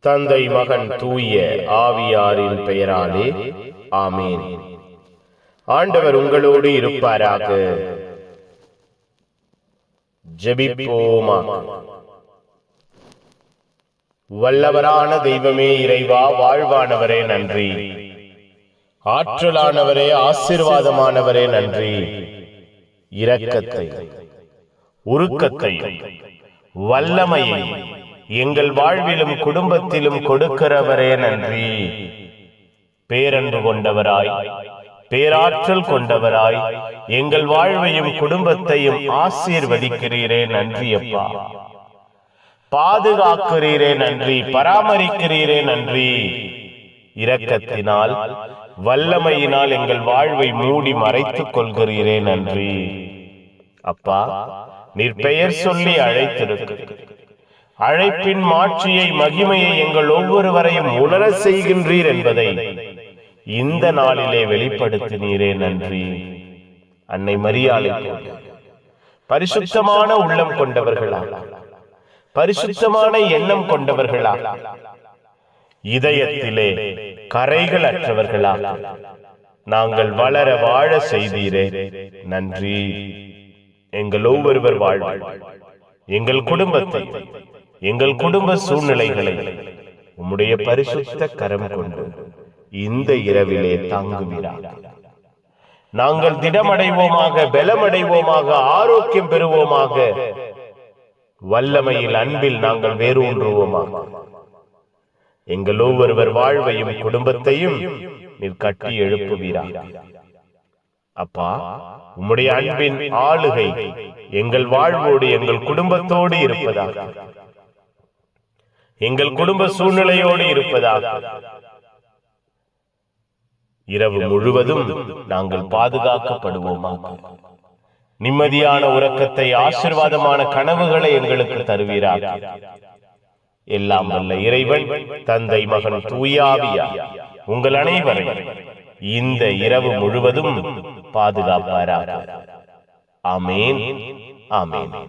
தந்தை மகன் தூய ஆவியாரின் பெயராலே ஆமேன். ஆண்டவர் உங்களோடு இருப்பாராக. ஜெபிப்போமா? வல்லவரான தெய்வமே இறைவா வாழ்வானவரே நன்றி. ஆற்றலானவரே ஆசீர்வாதமானவரே நன்றி. இரக்கத்தை உருக்கத்தை வல்லமையை எங்கள் வாழ்விலும் குடும்பத்திலும் கொடுக்கிறவரே நன்றி. பேரன்பு கொண்டவராய் பேராற்றல் கொண்டவராய் எங்கள் வாழ்வையும் குடும்பத்தையும் ஆசீர்வதிக்கிறீரே நன்றி அப்பா. பாதுகாக்கிறீரே நன்றி பராமரிக்கிறீரே நன்றி. இரக்கத்தினால் வல்லமையினால் எங்கள் வாழ்வை மூடி மறைத்துக் கொள்கிறீரே நன்றி. அப்பா நீர் பெயர் சொல்லி அழைத்திருக்கிறீர் அழைப்பின் மாட்சியை மகிமையை எங்கள் ஒவ்வொருவரையும் உணர செய்கின்றீர் என்பதை இந்த நாளிலே வெளிப்படுத்தினீரே நன்றி. அன்னை மரியாதை பரிசுத்தமான உள்ளம் கொண்டவர்களா? பரிசுத்தமான எண்ணம் கொண்டவர்களா? இதயத்திலே கரைகள் அற்றவர்களா? நாங்கள் வளர வாழ செய்தீரே நன்றி. எங்கள் ஒவ்வொருவர் வாழ்வாழ் எங்கள் குடும்பத்தை எங்கள் குடும்ப சூழ்நிலைகளை உம்முடைய பரிசுத்த கரம் கொண்டு இந்த இரவிலே தாங்குவீராக. நாங்கள் திடமடைவோமாக பலமடைவோமாக ஆரோக்கியம் பெறுவோமாக. வல்லமையில் அன்பில் நாங்கள் வேரூன்றுவோமாக எங்கள் ஒவ்வொருவர் வாழ்வையும் குடும்பத்தையும் நீர் கட்டி எழுப்புவீராக அப்பா உம்முடைய அன்பின் ஆளுகை எங்கள் வாழ்வோடு எங்கள் குடும்பத்தோடு இருப்பதாக. எங்கள் குடும்ப சூழ்நிலையோடு இருப்பதாக. இரவு முழுவதும் நாங்கள் பாதுகாக்கப்படுவோமாக. நிம்மதியான உறக்கத்தை ஆசிர்வாதமான கனவுகளை எங்களுக்கு தருவீராக. எல்லாம் வல்ல இறைவன் தந்தை மகன் தூயாவியா. உங்கள் அனைவரை இந்த இரவு முழுவதும் பாதுகாப்பாராக. ஆமேன். ஆமேன்.